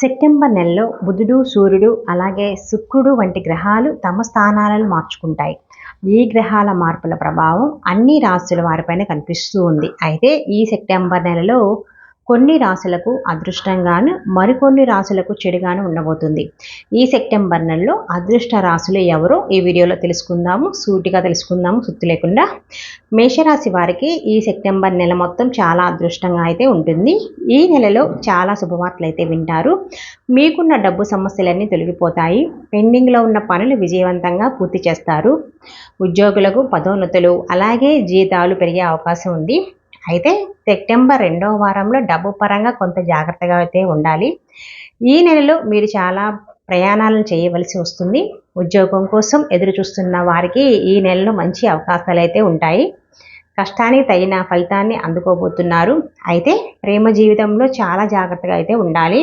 September నెలలో బుధుడు సూర్యుడు అలాగే శుక్రుడు వంటి గ్రహాలు తమ స్థానాలను మార్చుకుంటాయి. ఈ గ్రహాల మార్పుల ప్రభావం అన్ని రాశుల వారిపైన కనిపిస్తూ ఉంది. అయితే ఈ సెప్టెంబర్ నెలలో కొన్ని రాశులకు అదృష్టంగాను మరికొన్ని రాశులకు చెడుగాను ఉండబోతుంది. ఈ సెప్టెంబర్ నెలలో అదృష్ట రాశులు ఎవరో ఈ వీడియోలో తెలుసుకుందాము. సూటిగా తెలుసుకుందాము సుత్తి లేకుండా. మేషరాశి వారికి ఈ సెప్టెంబర్ నెల మొత్తం చాలా అదృష్టంగా అయితే ఉంటుంది. ఈ నెలలో చాలా శుభవార్తలు అయితే వింటారు. మీకున్న డబ్బు సమస్యలన్నీ తొలగిపోతాయి. పెండింగ్లో ఉన్న పనులు విజయవంతంగా పూర్తి చేస్తారు. ఉద్యోగులకు పదోన్నతులు అలాగే జీతాలు పెరిగే అవకాశం ఉంది. అయితే సెప్టెంబర్ రెండవ వారంలో డబ్బు పరంగా కొంత జాగ్రత్తగా అయితే ఉండాలి. ఈ నెలలో మీరు చాలా ప్రయాణాలను చేయవలసి వస్తుంది. ఉద్యోగం కోసం ఎదురు చూస్తున్న వారికి ఈ నెలలో మంచి అవకాశాలు అయితే ఉంటాయి. కష్టానికి తగిన ఫలితాన్ని అందుకోబోతున్నారు. అయితే ప్రేమ జీవితంలో చాలా జాగ్రత్తగా అయితే ఉండాలి.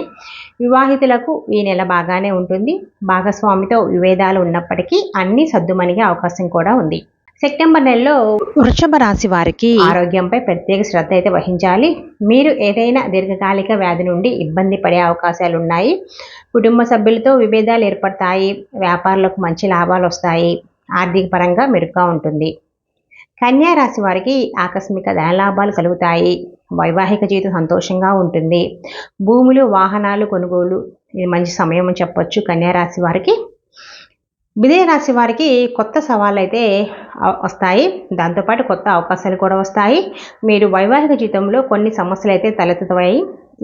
వివాహితులకు ఈ నెల బాగానే ఉంటుంది. భాగస్వామితో విభేదాలు ఉన్నప్పటికీ అన్నీ సర్దుమణిగే అవకాశం కూడా ఉంది. సెప్టెంబర్ నెలలో వృషభ రాశి వారికి ఆరోగ్యంపై ప్రత్యేక శ్రద్ధ అయితే వహించాలి. మీరు ఏదైనా దీర్ఘకాలిక వ్యాధి నుండి ఇబ్బంది పడే అవకాశాలు ఉన్నాయి. కుటుంబ సభ్యులతో విభేదాలు ఏర్పడతాయి. వ్యాపారులకు మంచి లాభాలు వస్తాయి. ఆర్థిక పరంగా మెరుగ్గా ఉంటుంది. కన్యా రాశి వారికి ఆకస్మిక ధనలాభాలు కలుగుతాయి. వైవాహిక జీవితం సంతోషంగా ఉంటుంది. భూములు వాహనాలు కొనుగోలు ఇది మంచి సమయం అని చెప్పొచ్చు. కన్యా రాశి వారికి రాశి వారికి కొత్త సవాళ్ళు అయితే వస్తాయి. దాంతోపాటు కొత్త అవకాశాలు కూడా వస్తాయి. మీరు వైవాహిక జీవితంలో కొన్ని సమస్యలు అయితే తలెత్తుతాయి.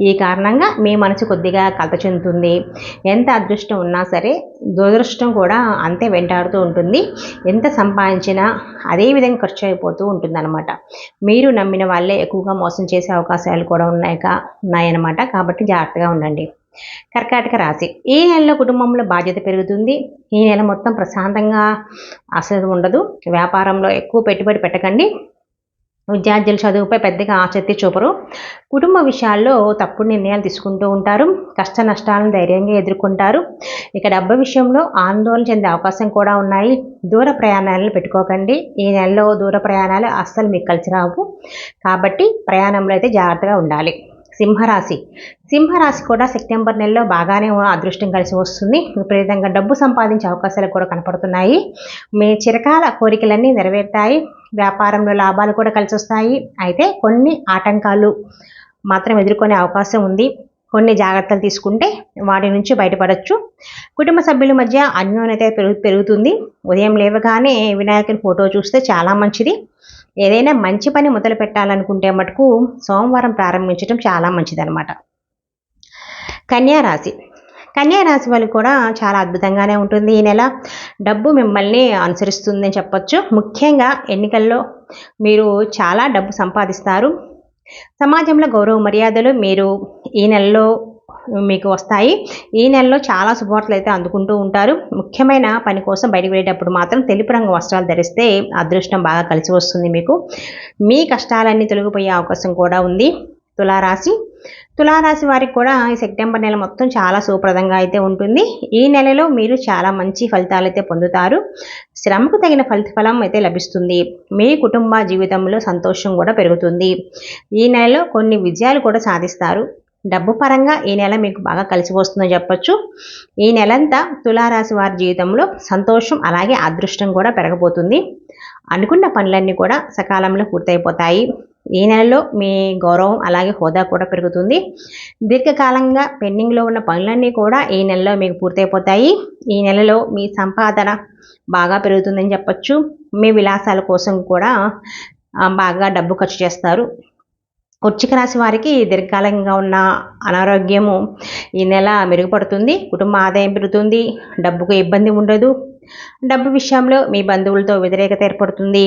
ఈ కారణంగా మీ మనసు కొద్దిగా కలత చెందుతుంది. ఎంత అదృష్టం ఉన్నా సరే దురదృష్టం కూడా అంతే వెంటాడుతూ ఉంటుంది. ఎంత సంపాదించినా అదే విధంగా ఖర్చు అయిపోతూ ఉంటుందన్నమాట. మీరు నమ్మిన వాళ్ళే ఎక్కువగా మోసం చేసే అవకాశాలు కూడా ఉన్నాయి ఉన్నాయన్నమాట. కాబట్టి జాగ్రత్తగా ఉండండి. కర్కాటక రాశి. ఈ నెలలో కుటుంబంలో బాధ్యత పెరుగుతుంది. ఈ నెల మొత్తం ప్రశాంతంగా అసలు ఉండదు. వ్యాపారంలో ఎక్కువ పెట్టుబడి పెట్టకండి. విద్యార్థుల చదువుపై పెద్దగా ఆసక్తి చూపరు. కుటుంబ విషయాల్లో తప్పుడు నిర్ణయాలు తీసుకుంటూ ఉంటారు. కష్ట నష్టాలను ధైర్యంగా ఎదుర్కొంటారు. ఇక డబ్బు విషయంలో ఆందోళన చెందే అవకాశం కూడా ఉన్నాయి. దూర ప్రయాణాలను పెట్టుకోకండి. ఈ నెలలో దూర ప్రయాణాలు అస్సలు మీకు కలిసి రావు. కాబట్టి ప్రయాణంలో అయితే జాగ్రత్తగా ఉండాలి. సింహరాశి. సింహరాశి కూడా సెప్టెంబర్ నెలలో బాగానే అదృష్టం కలిసి వస్తుంది. విపరీతంగా డబ్బు సంపాదించే అవకాశాలు కూడా కనపడుతున్నాయి. మీ చిరకాల కోరికలన్నీ నెరవేరుతాయి. వ్యాపారంలో లాభాలు కూడా కలిసి వస్తాయి. అయితే కొన్ని ఆటంకాలు మాత్రం ఎదుర్కొనే అవకాశం ఉంది. కొన్ని జాగ్రత్తలు తీసుకుంటే వాటి నుంచి బయటపడవచ్చు కుటుంబ సభ్యుల మధ్య అన్యోన్యత పెరుగు పెరుగుతుంది. ఉదయం లేవగానే వినాయకుని ఫోటో చూస్తే చాలా మంచిది. ఏదైనా మంచి పని మొదలు పెట్టాలనుకుంటే మటుకు సోమవారం ప్రారంభించడం చాలా మంచిదన్నమాట. కన్యారాశి కన్యారాశి వాళ్ళు కూడా చాలా అద్భుతంగానే ఉంటుంది. ఈ నెల డబ్బు మిమ్మల్ని అనుసరిస్తుందని చెప్పొచ్చు. ముఖ్యంగా ఎన్నికల్లో మీరు చాలా డబ్బు సంపాదిస్తారు. సమాజంలో గౌరవ మర్యాదలు మీరు ఈ నెలలో మీకు వస్తాయి. ఈ నెలలో చాలా శుభవార్తలు అయితే అందుకుంటూ ఉంటారు. ముఖ్యమైన పని కోసం బయటకు వెళ్ళేటప్పుడు మాత్రం తెలుపు రంగు వస్త్రాలు ధరిస్తే అదృష్టం బాగా కలిసి వస్తుంది మీకు. మీ కష్టాలన్నీ తొలగిపోయే అవకాశం కూడా ఉంది. తులారాశి. తులారాశి వారికి కూడా ఈ సెప్టెంబర్ నెల మొత్తం చాలా సుప్రదంగా అయితే ఉంటుంది. ఈ నెలలో మీరు చాలా మంచి ఫలితాలు అయితే పొందుతారు. శ్రమకు తగిన ఫలితఫలం అయితే లభిస్తుంది. మీ కుటుంబ జీవితంలో సంతోషం కూడా పెరుగుతుంది. ఈ నెలలో కొన్ని విజయాలు కూడా సాధిస్తారు. డబ్బు పరంగా ఈ నెల మీకు బాగా కలిసి వస్తుందని చెప్పొచ్చు. ఈ నెలంతా తులారాశి వారి జీవితంలో సంతోషం అలాగే అదృష్టం కూడా పెరగబోతుంది. అనుకున్న పనులన్నీ కూడా సకాలంలో పూర్తయిపోతాయి. ఈ నెలలో మీ గౌరవం అలాగే హోదా కూడా పెరుగుతుంది. దీర్ఘకాలంగా పెండింగ్లో ఉన్న పనులన్నీ కూడా ఈ నెలలో మీకు పూర్తయిపోతాయి. ఈ నెలలో మీ సంపాదన బాగా పెరుగుతుందని చెప్పొచ్చు. మీ విలాసాల కోసం కూడా బాగా డబ్బు ఖర్చు చేస్తారు. వృచ్చిక రాశి వారికి దీర్ఘకాలంగా ఉన్న అనారోగ్యము ఈ నెల మెరుగుపడుతుంది కుటుంబ ఆదాయం పెరుగుతుంది డబ్బుకు ఇబ్బంది ఉండదు. డబ్బు విషయంలో మీ బంధువులతో వ్యతిరేకత ఏర్పడుతుంది.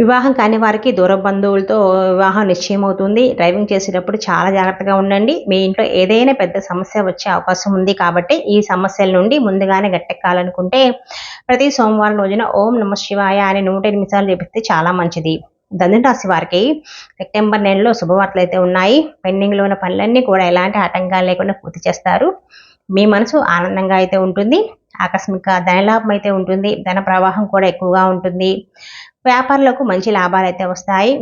వివాహం కాని వారికి దూర బంధువులతో వివాహం నిశ్చయం అవుతుంది డ్రైవింగ్ చేసేటప్పుడు చాలా జాగ్రత్తగా ఉండండి. మీ ఇంట్లో ఏదైనా పెద్ద సమస్య వచ్చే అవకాశం ఉంది కాబట్టి ఈ సమస్యల నుండి ముందుగానే గట్టెక్కాలనుకుంటే ప్రతి సోమవారం రోజున ఓం నమ శివాయ అని నూట ఎనిమిది సార్లు చెప్పిస్తే చాలా మంచిది. ధనురాశి వారికి సెప్టెంబర్ నెలలో శుభవార్తలు అయితే ఉన్నాయి. పెండింగ్లో ఉన్న పనులన్నీ కూడా ఎలాంటి ఆటంకాలు లేకుండా పూర్తి చేస్తారు. మీ మనసు ఆనందంగా అయితే ఉంటుంది. ఆకస్మిక ధనలాభం అయితే ఉంటుంది. ధన ప్రవాహం కూడా ఎక్కువగా ఉంటుంది. వ్యాపారులకు మంచి లాభాలు అయితే వస్తాయి.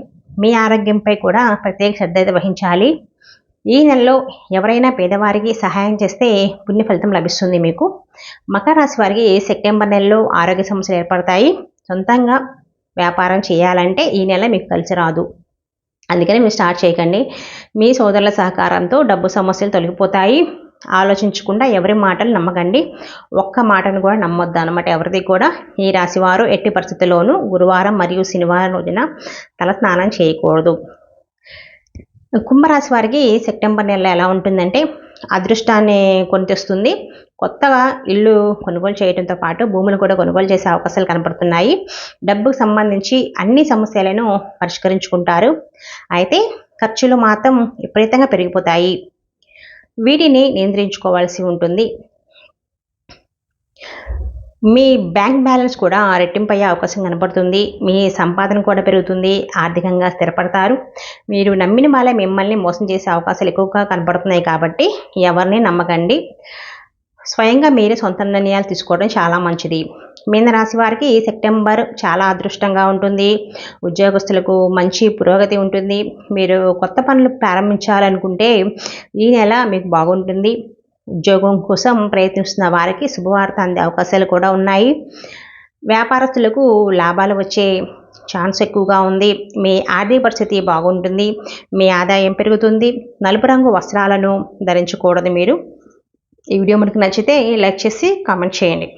మీ ఆరోగ్యంపై కూడా ప్రత్యేక శ్రద్ధ అయితే వహించాలి. ఈ నెలలో ఎవరైనా పేదవారికి సహాయం చేస్తే పుణ్య ఫలితం లభిస్తుంది మీకు. మకర రాశి వారికి సెప్టెంబర్ నెలలో ఆరోగ్య సమస్యలు ఏర్పడతాయి. సొంతంగా వ్యాపారం చేయాలంటే ఈ నెల మీకు కలిసి రాదు. అందుకని మీరు స్టార్ట్ చేయకండి. మీ సోదరుల సహకారంతో డబ్బు సమస్యలు తొలగిపోతాయి. ఆలోచించకుండా ఎవరి మాటలు నమ్మకండి. ఒక్క మాటను కూడా నమ్మొద్దు అనమాట ఎవరిది కూడా. ఈ రాశివారు ఎట్టి పరిస్థితుల్లోనూ గురువారం మరియు శనివారం రోజున తల స్నానం చేయకూడదు. కుంభరాశి వారికి సెప్టెంబర్ నెల ఎలా ఉంటుందంటే అదృష్టాన్ని కొని తెస్తుంది కొత్తగా ఇల్లు కొనుగోలు చేయడంతో పాటు భూములు కూడా కొనుగోలు చేసే అవకాశాలు కనపడుతున్నాయి. డబ్బుకు సంబంధించి అన్ని సమస్యలను పరిష్కరించుకుంటారు. అయితే ఖర్చులు మాత్రం విపరీతంగా పెరిగిపోతాయి. వీటిని నియంత్రించుకోవాల్సి ఉంటుంది. మీ బ్యాంక్ బ్యాలెన్స్ కూడా రెట్టింపు అయ్యే అవకాశం కనపడుతుంది మీ సంపాదన కూడా పెరుగుతుంది. ఆర్థికంగా స్థిరపడతారు. మీరు నమ్మిన వాళ్ళే మిమ్మల్ని మోసం చేసే అవకాశాలు ఎక్కువగా కనపడుతున్నాయి కాబట్టి ఎవరిని నమ్మకండి. స్వయంగా మీరే సొంత నిర్ణయాలు తీసుకోవడం చాలా మంచిది. మీన రాశి వారికి సెప్టెంబర్ చాలా అదృష్టంగా ఉంటుంది. ఉద్యోగస్తులకు మంచి పురోగతి ఉంటుంది. మీరు కొత్త పనులు ప్రారంభించాలనుకుంటే ఈ నెల మీకు బాగుంటుంది. ఉద్యోగం కోసం ప్రయత్నిస్తున్న వారికి శుభవార్త అందే అవకాశాలు కూడా ఉన్నాయి. వ్యాపారస్తులకు లాభాలు వచ్చే ఛాన్స్ ఎక్కువగా ఉంది. మీ ఆర్థిక పరిస్థితి బాగుంటుంది. మీ ఆదాయం పెరుగుతుంది. నలుపు రంగు వస్త్రాలను ధరించకూడదు మీరు. ఈ వీడియో మనకు నచ్చితే లైక్ చేసి కామెంట్ చేయండి.